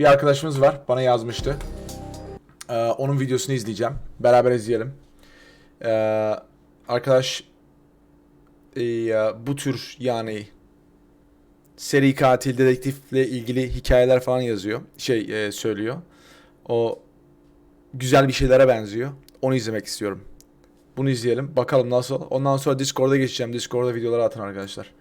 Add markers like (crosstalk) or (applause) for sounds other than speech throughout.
Bir arkadaşımız var. Bana yazmıştı. Ee, onun videosunu izleyeceğim. Beraber izleyelim. Ee, arkadaş e, bu tür yani seri katil dedektifle ilgili hikayeler falan yazıyor. Şey e, söylüyor. O güzel bir şeylere benziyor. Onu izlemek istiyorum. Bunu izleyelim. Bakalım nasıl. Ondan sonra Discord'a geçeceğim. Discord'a videoları atın arkadaşlar.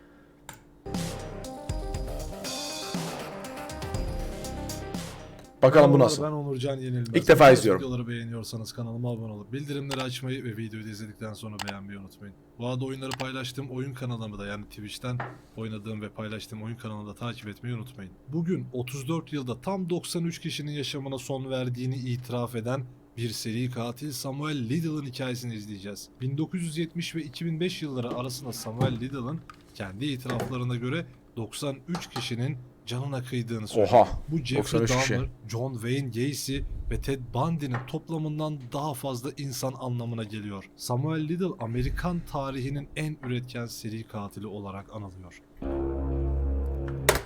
Bakalım bu nasıl. Ben Onurcan Yenilmez. İlk defa izliyorum. Videoları beğeniyorsanız kanalıma abone olup bildirimleri açmayı ve videoyu da izledikten sonra beğenmeyi unutmayın. Bu arada oyunları paylaştığım oyun kanalımı da yani Twitch'ten oynadığım ve paylaştığım oyun kanalını da takip etmeyi unutmayın. Bugün 34 yılda tam 93 kişinin yaşamına son verdiğini itiraf eden bir seri katil Samuel Liddell'ın hikayesini izleyeceğiz. 1970 ve 2005 yılları arasında Samuel Liddell'ın kendi itiraflarına göre 93 kişinin canına kıydığını söylüyor. Oha. Bu Jeffrey 93 kişi. Dahmer, John Wayne Gacy ve Ted Bundy'nin toplamından daha fazla insan anlamına geliyor. Samuel Liddell Amerikan tarihinin en üretken seri katili olarak anılıyor.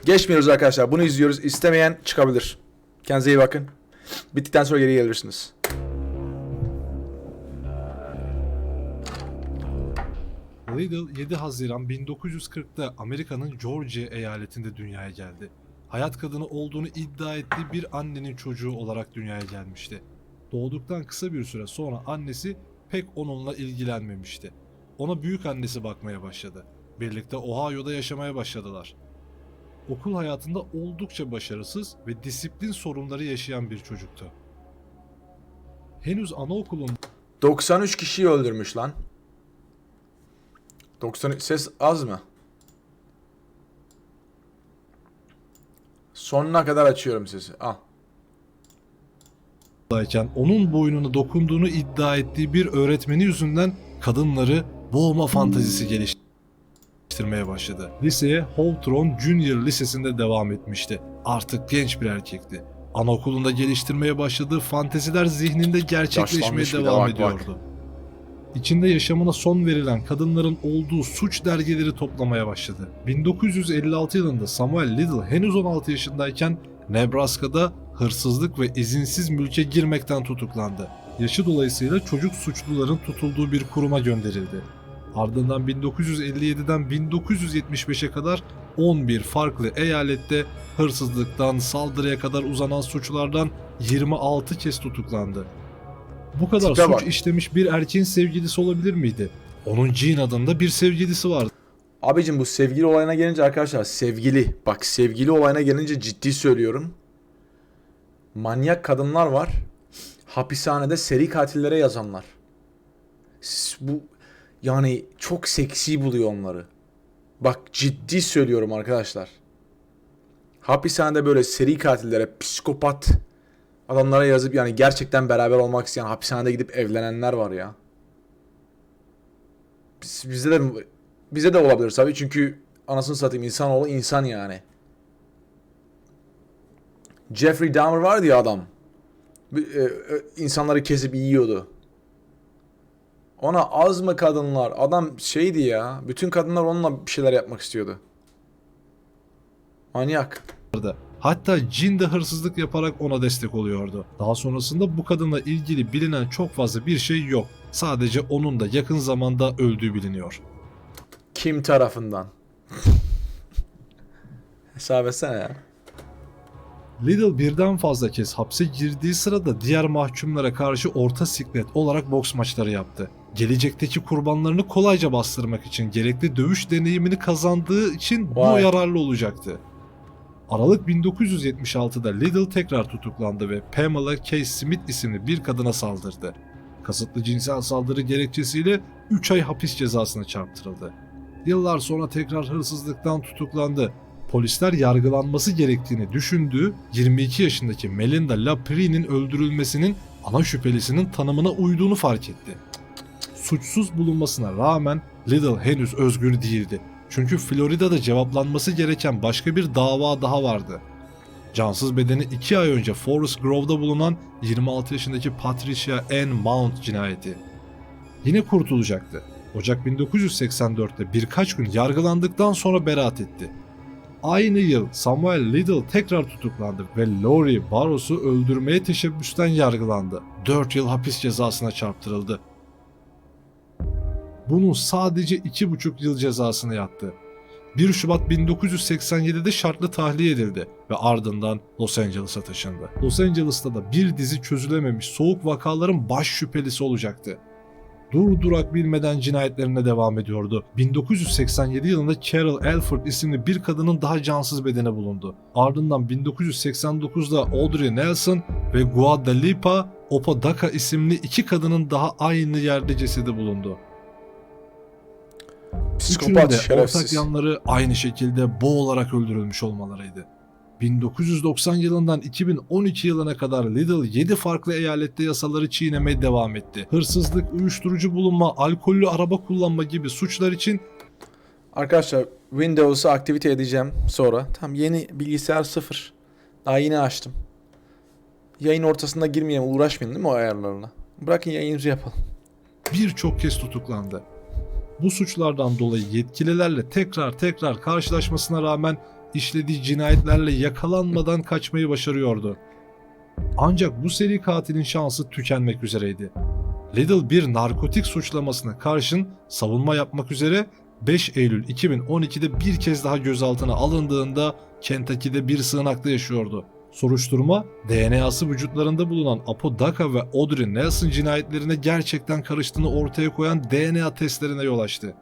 Geçmiyoruz arkadaşlar. Bunu izliyoruz. İstemeyen çıkabilir. Kendinize iyi bakın. Bittikten sonra geri gelirsiniz. Liddell 7 Haziran 1940'da Amerika'nın Georgia eyaletinde dünyaya geldi. Hayat kadını olduğunu iddia ettiği bir annenin çocuğu olarak dünyaya gelmişti. Doğduktan kısa bir süre sonra annesi pek onunla ilgilenmemişti. Ona büyük annesi bakmaya başladı. Birlikte Ohio'da yaşamaya başladılar. Okul hayatında oldukça başarısız ve disiplin sorunları yaşayan bir çocuktu. Henüz anaokulunda 93 kişiyi öldürmüş lan. 93 ses az mı? Sonuna kadar açıyorum sesi. Al. dayken onun boynuna dokunduğunu iddia ettiği bir öğretmeni yüzünden kadınları boğma fantazisi geliştirmeye başladı. Liseye Hawthorne Junior Lisesi'nde devam etmişti. Artık genç bir erkekti. Anaokulunda geliştirmeye başladığı fanteziler zihninde gerçekleşmeye Yaşlanmış bir de devam bak bak. İçinde yaşamına son verilen kadınların olduğu suç dergileri toplamaya başladı. 1956 yılında Samuel Liddell henüz 16 yaşındayken Nebraska'da hırsızlık ve izinsiz mülke girmekten tutuklandı. Yaşı dolayısıyla çocuk suçluların tutulduğu bir kuruma gönderildi. Ardından 1957'den 1975'e kadar 11 farklı eyalette hırsızlıktan saldırıya kadar uzanan suçlardan 26 kez tutuklandı. Bu kadar Tipe suç bak. işlemiş bir erkeğin sevgilisi olabilir miydi? Onun Jean adında bir sevgilisi vardı. Abicim bu sevgili olayına gelince arkadaşlar sevgili bak sevgili olayına gelince ciddi söylüyorum. Manyak kadınlar var. Hapishanede seri katillere yazanlar. Bu yani çok seksi buluyor onları. Bak ciddi söylüyorum arkadaşlar. Hapishanede böyle seri katillere, psikopat adamlara yazıp yani gerçekten beraber olmak isteyen hapishanede gidip evlenenler var ya. Biz, bizde de bize de olabilir tabii çünkü anasını satayım insanoğlu insan yani. Jeffrey Dahmer vardı ya adam. E, e, insanları kesip yiyordu. Ona az mı kadınlar? Adam şeydi ya. Bütün kadınlar onunla bir şeyler yapmak istiyordu. Manyak. Hatta Jean de hırsızlık yaparak ona destek oluyordu. Daha sonrasında bu kadınla ilgili bilinen çok fazla bir şey yok. Sadece onun da yakın zamanda öldüğü biliniyor. Kim tarafından? (laughs) Hesap etsene ya. Liddell birden fazla kez hapse girdiği sırada diğer mahkumlara karşı orta siklet olarak boks maçları yaptı. Gelecekteki kurbanlarını kolayca bastırmak için gerekli dövüş deneyimini kazandığı için bu Vay. yararlı olacaktı. Aralık 1976'da Liddell tekrar tutuklandı ve Pamela K. Smith isimli bir kadına saldırdı. Kasıtlı cinsel saldırı gerekçesiyle 3 ay hapis cezasına çarptırıldı. Yıllar sonra tekrar hırsızlıktan tutuklandı. Polisler yargılanması gerektiğini düşündüğü 22 yaşındaki Melinda Laprie'nin öldürülmesinin ana şüphelisinin tanımına uyduğunu fark etti. Suçsuz bulunmasına rağmen Liddell henüz özgür değildi. Çünkü Florida'da cevaplanması gereken başka bir dava daha vardı. Cansız bedeni 2 ay önce Forest Grove'da bulunan 26 yaşındaki Patricia Ann Mount cinayeti. Yine kurtulacaktı. Ocak 1984'te birkaç gün yargılandıktan sonra beraat etti. Aynı yıl Samuel Liddell tekrar tutuklandı ve Laurie Barros'u öldürmeye teşebbüsten yargılandı. 4 yıl hapis cezasına çarptırıldı. Bunun sadece 2,5 yıl cezasını yattı. 1 Şubat 1987'de şartlı tahliye edildi ve ardından Los Angeles'a taşındı. Los Angeles'ta da bir dizi çözülememiş soğuk vakaların baş şüphelisi olacaktı. Dur durak bilmeden cinayetlerine devam ediyordu. 1987 yılında Carol Alford isimli bir kadının daha cansız bedeni bulundu. Ardından 1989'da Audrey Nelson ve Guadalupe Opadaka isimli iki kadının daha aynı yerde cesedi bulundu. Üçünün Psikopat de ortak şerefsiz. yanları aynı şekilde boğularak öldürülmüş olmalarıydı. 1990 yılından 2012 yılına kadar Lidl 7 farklı eyalette yasaları çiğnemeye devam etti. Hırsızlık, uyuşturucu bulunma, alkollü araba kullanma gibi suçlar için Arkadaşlar Windows'u aktivite edeceğim sonra. Tam yeni bilgisayar sıfır. Daha yeni açtım. Yayın ortasında girmeyelim uğraşmayın değil mi o ayarlarla? Bırakın yayıncı yapalım. birçok kez tutuklandı. Bu suçlardan dolayı yetkililerle tekrar tekrar karşılaşmasına rağmen işlediği cinayetlerle yakalanmadan kaçmayı başarıyordu. Ancak bu seri katilin şansı tükenmek üzereydi. Lidl bir narkotik suçlamasına karşın savunma yapmak üzere 5 Eylül 2012'de bir kez daha gözaltına alındığında Kentucky'de bir sığınakta yaşıyordu. Soruşturma, DNA'sı vücutlarında bulunan Apodaca ve Audrey Nelson cinayetlerine gerçekten karıştığını ortaya koyan DNA testlerine yol açtı.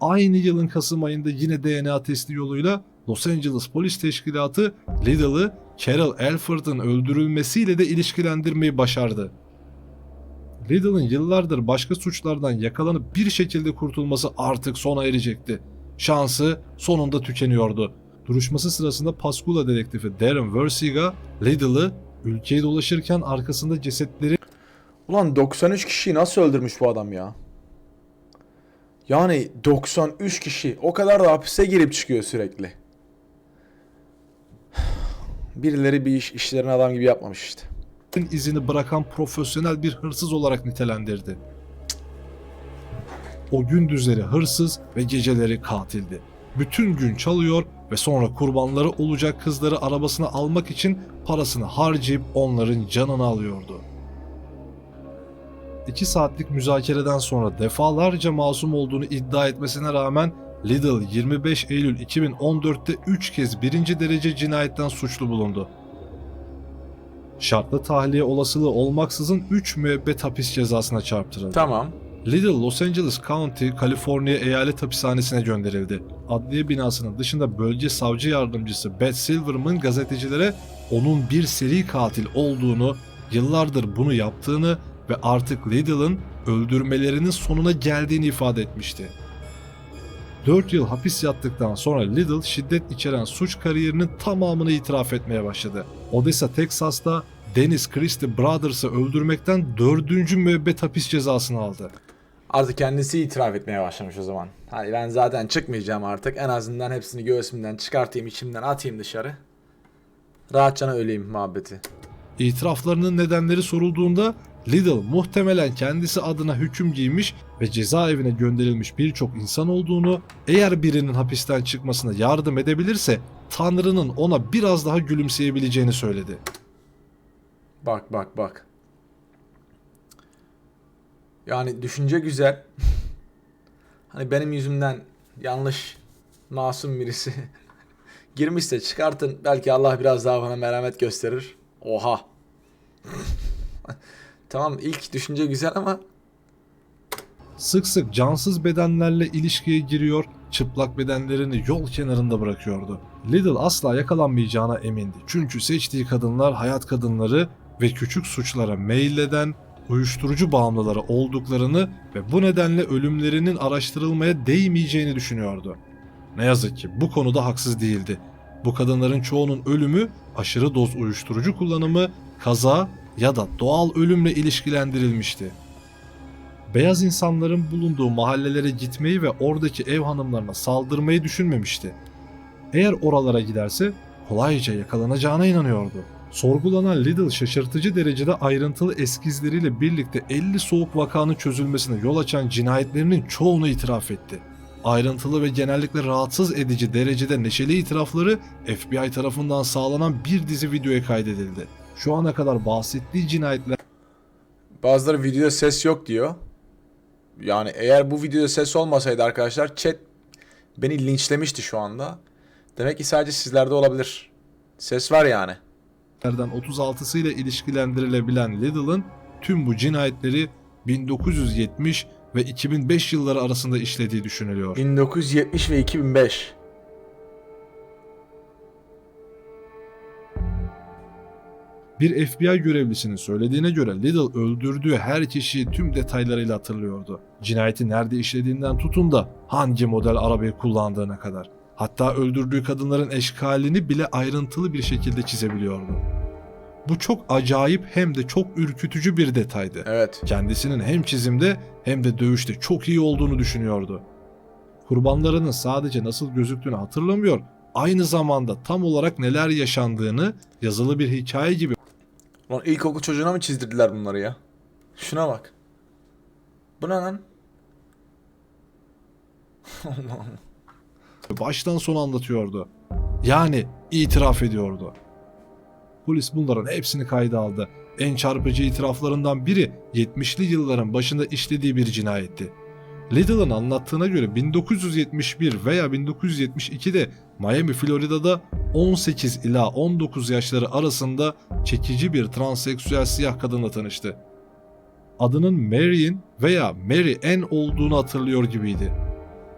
Aynı yılın Kasım ayında yine DNA testi yoluyla Los Angeles Polis Teşkilatı Liddell'ı Carol Alford'un öldürülmesiyle de ilişkilendirmeyi başardı. Liddell'ın yıllardır başka suçlardan yakalanıp bir şekilde kurtulması artık sona erecekti. Şansı sonunda tükeniyordu. Duruşması sırasında Pascua dedektifi Darren Versiga, Liddell'ı ülkeyi dolaşırken arkasında cesetleri Ulan 93 kişiyi nasıl öldürmüş bu adam ya? Yani 93 kişi o kadar da hapise girip çıkıyor sürekli. Birileri bir iş işlerini adam gibi yapmamış işte. izini bırakan profesyonel bir hırsız olarak nitelendirdi. O gündüzleri hırsız ve geceleri katildi. Bütün gün çalıyor ve sonra kurbanları olacak kızları arabasına almak için parasını harcayıp onların canını alıyordu. 2 saatlik müzakereden sonra defalarca masum olduğunu iddia etmesine rağmen Liddell 25 Eylül 2014'te 3 kez birinci derece cinayetten suçlu bulundu. Şartlı tahliye olasılığı olmaksızın 3 müebbet hapis cezasına çarptırıldı. Tamam. Liddell Los Angeles County, Kaliforniya Eyalet Hapishanesi'ne gönderildi. Adliye binasının dışında bölge savcı yardımcısı Beth Silverman gazetecilere onun bir seri katil olduğunu, yıllardır bunu yaptığını ve artık Liddell'ın öldürmelerinin sonuna geldiğini ifade etmişti. 4 yıl hapis yattıktan sonra Liddell şiddet içeren suç kariyerinin tamamını itiraf etmeye başladı. Odessa, Texas'ta Dennis Christie Brothers'ı öldürmekten 4. müebbet hapis cezasını aldı. Artık kendisi itiraf etmeye başlamış o zaman. Hani ben zaten çıkmayacağım artık. En azından hepsini göğsümden çıkartayım, içimden atayım dışarı. Rahatçana öleyim muhabbeti. İtiraflarının nedenleri sorulduğunda Liddell muhtemelen kendisi adına hüküm giymiş ve cezaevine gönderilmiş birçok insan olduğunu, eğer birinin hapisten çıkmasına yardım edebilirse Tanrı'nın ona biraz daha gülümseyebileceğini söyledi. Bak bak bak. Yani düşünce güzel. (laughs) hani benim yüzümden yanlış masum birisi (laughs) girmişse çıkartın. Belki Allah biraz daha bana merhamet gösterir. Oha. (laughs) tamam ilk düşünce güzel ama Sık sık cansız bedenlerle ilişkiye giriyor, çıplak bedenlerini yol kenarında bırakıyordu. Liddell asla yakalanmayacağına emindi. Çünkü seçtiği kadınlar hayat kadınları ve küçük suçlara meyleden uyuşturucu bağımlıları olduklarını ve bu nedenle ölümlerinin araştırılmaya değmeyeceğini düşünüyordu. Ne yazık ki bu konuda haksız değildi. Bu kadınların çoğunun ölümü aşırı doz uyuşturucu kullanımı, kaza ya da doğal ölümle ilişkilendirilmişti beyaz insanların bulunduğu mahallelere gitmeyi ve oradaki ev hanımlarına saldırmayı düşünmemişti. Eğer oralara giderse kolayca yakalanacağına inanıyordu. Sorgulanan Liddell şaşırtıcı derecede ayrıntılı eskizleriyle birlikte 50 soğuk vakanın çözülmesine yol açan cinayetlerinin çoğunu itiraf etti. ayrıntılı ve genellikle rahatsız edici derecede neşeli itirafları FBI tarafından sağlanan bir dizi videoya kaydedildi. Şu ana kadar bahsettiği cinayetler Bazıları videoda ses yok diyor. Yani eğer bu videoda ses olmasaydı arkadaşlar chat beni linçlemişti şu anda. Demek ki sadece sizlerde olabilir. Ses var yani. Lerden 36'sı ile ilişkilendirilebilen Liddell'ın tüm bu cinayetleri 1970 ve 2005 yılları arasında işlediği düşünülüyor. 1970 ve 2005. Bir FBI görevlisinin söylediğine göre Liddell öldürdüğü her kişiyi tüm detaylarıyla hatırlıyordu. Cinayeti nerede işlediğinden tutun da hangi model arabayı kullandığına kadar. Hatta öldürdüğü kadınların eşkalini bile ayrıntılı bir şekilde çizebiliyordu. Bu çok acayip hem de çok ürkütücü bir detaydı. Evet. Kendisinin hem çizimde hem de dövüşte çok iyi olduğunu düşünüyordu. Kurbanlarının sadece nasıl gözüktüğünü hatırlamıyor, aynı zamanda tam olarak neler yaşandığını yazılı bir hikaye gibi Lan ilkokul çocuğuna mı çizdirdiler bunları ya? Şuna bak. Bu ne lan? (laughs) baştan sona anlatıyordu. Yani itiraf ediyordu. Polis bunların hepsini kayda aldı. En çarpıcı itiraflarından biri 70'li yılların başında işlediği bir cinayetti. Liddell'ın anlattığına göre 1971 veya 1972'de Miami, Florida'da 18 ila 19 yaşları arasında çekici bir transseksüel siyah kadınla tanıştı. Adının Marion veya Mary Ann olduğunu hatırlıyor gibiydi.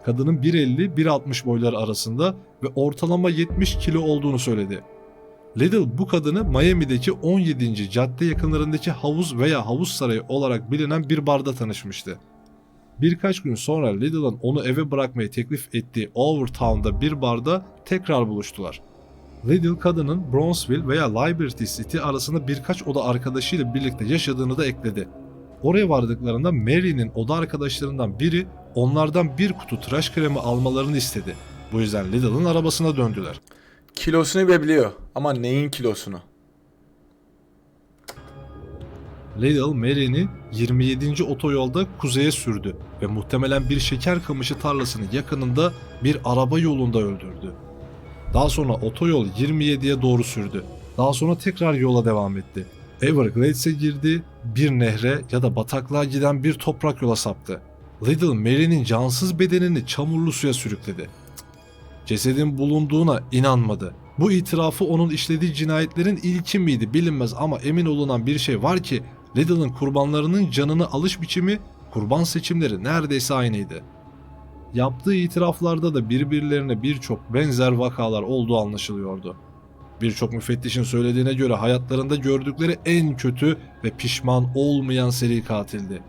Kadının 1.50-1.60 boyları arasında ve ortalama 70 kilo olduğunu söyledi. Liddell bu kadını Miami'deki 17. cadde yakınlarındaki havuz veya havuz sarayı olarak bilinen bir barda tanışmıştı. Birkaç gün sonra Liddell'ın onu eve bırakmayı teklif ettiği Overtown'da bir barda tekrar buluştular. Liddell kadının Bronzeville veya Liberty City arasında birkaç oda arkadaşıyla birlikte yaşadığını da ekledi. Oraya vardıklarında Mary'nin oda arkadaşlarından biri onlardan bir kutu tıraş kremi almalarını istedi. Bu yüzden Liddell'ın arabasına döndüler. Kilosunu biliyor. Ama neyin kilosunu? Liddell Mary'ni 27. otoyolda kuzeye sürdü ve muhtemelen bir şeker kamışı tarlasının yakınında bir araba yolunda öldürdü. Daha sonra otoyol 27'ye doğru sürdü. Daha sonra tekrar yola devam etti. Everglades'e girdi, bir nehre ya da bataklığa giden bir toprak yola saptı. Liddell Mary'nin cansız bedenini çamurlu suya sürükledi. Cesedin bulunduğuna inanmadı. Bu itirafı onun işlediği cinayetlerin ilki miydi bilinmez ama emin olunan bir şey var ki Liddell'ın kurbanlarının canını alış biçimi, kurban seçimleri neredeyse aynıydı. Yaptığı itiraflarda da birbirlerine birçok benzer vakalar olduğu anlaşılıyordu. Birçok müfettişin söylediğine göre hayatlarında gördükleri en kötü ve pişman olmayan seri katildi.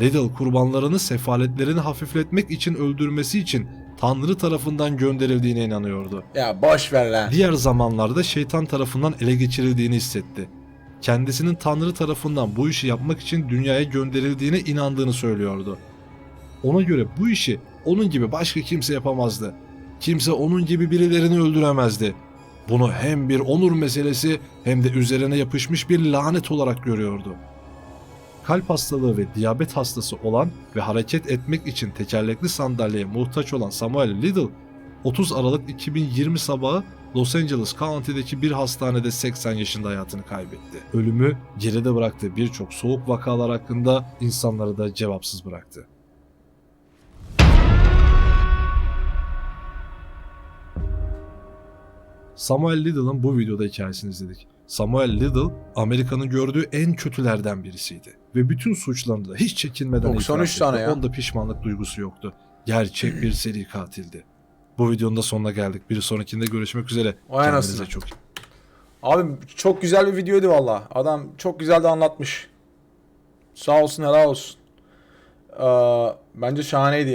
Liddell kurbanlarını sefaletlerini hafifletmek için öldürmesi için Tanrı tarafından gönderildiğine inanıyordu. Ya boş ver lan. Diğer zamanlarda şeytan tarafından ele geçirildiğini hissetti. Kendisinin Tanrı tarafından bu işi yapmak için dünyaya gönderildiğine inandığını söylüyordu. Ona göre bu işi onun gibi başka kimse yapamazdı. Kimse onun gibi birilerini öldüremezdi. Bunu hem bir onur meselesi hem de üzerine yapışmış bir lanet olarak görüyordu. Kalp hastalığı ve diyabet hastası olan ve hareket etmek için tekerlekli sandalyeye muhtaç olan Samuel Liddell 30 Aralık 2020 sabahı Los Angeles County'deki bir hastanede 80 yaşında hayatını kaybetti. Ölümü geride bıraktığı birçok soğuk vakalar hakkında insanları da cevapsız bıraktı. Samuel Liddell'ın bu videoda hikayesini izledik. Samuel Liddell, Amerika'nın gördüğü en kötülerden birisiydi. Ve bütün suçlarını da hiç çekinmeden 93 itiraf tane ya. Onda pişmanlık duygusu yoktu. Gerçek bir seri katildi. Bu videonun da sonuna geldik. Bir sonrakinde görüşmek üzere. Vay Kendinize anasını. çok iyi Abi çok güzel bir videoydu valla. Adam çok güzel de anlatmış. Sağ olsun helal olsun. Ee, bence şahaneydi.